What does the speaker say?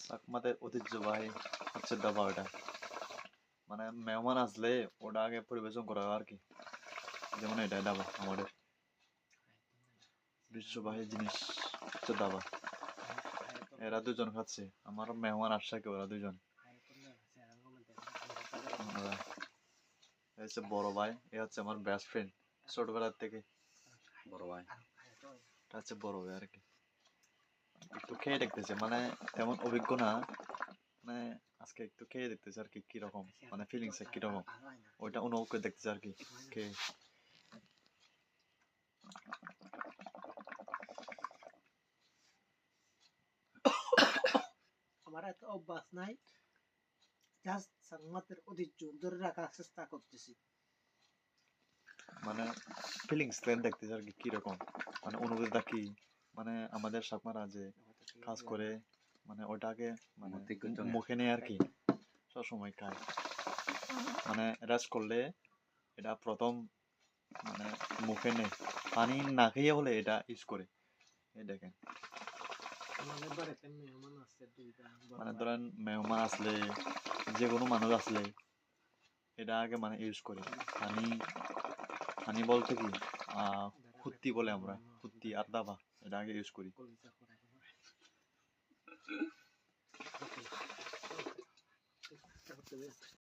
চাকমাদের ঐতিহ্যবাহী হচ্ছে ওটা মানে মেহমান আসলে ওটা আগে পরিবেশন করা হয় আর কি। যেমন এটা দাবা আমাদের। বিশ্ববাহী জিনিস হচ্ছে দাবা এরা দুজন খাচ্ছে। আমার মেহমান আসছে কি ওরা দুজন। হচ্ছে বড় ভাই এ হচ্ছে আমার বেস্ট ফ্রেন্ড ছোটবেলার থেকে। বড় ভাই। এটা হচ্ছে বড় ভাই আর কি। একটু খেয়ে দেখতেছে মানে তেমন অভিজ্ঞ না মানে আজকে একটু খেয়ে দেখতেছে আর কি কীরকম মানে ফিলিংস কীরকম ওইটা অনুভব করে দেখতেছে আর কি খেয়ে আমার এত অভ্যাস নাই জাস্ট সাংমাতের ঐতিহ্য ধরে রাখার চেষ্টা করতেছি মানে ফিলিংস দেখতেছে আর কি কীরকম মানে অনুভূতিটা কি মানে আমাদের সাকমারা যে কাজ করে মানে ওটাকে মানে মুখ নেয় আর কি সবসময় খায়। মানে রেস্ট করলে এটা প্রথম মানে মুখে নেই পানি না খেয়ে হলে এটা ইউজ করে। এই দেখেন। মানে ধরেন মেহমান আসলে যে কোনো মানুষ আসলে এটা আগে মানে ইউজ করি। পানি পানি বলতে কি? আহ খুত্তি বলে আমরা খুত্তি আর দাবা এটা আগে ইউজ করি। কলিজা করে করে। Okay.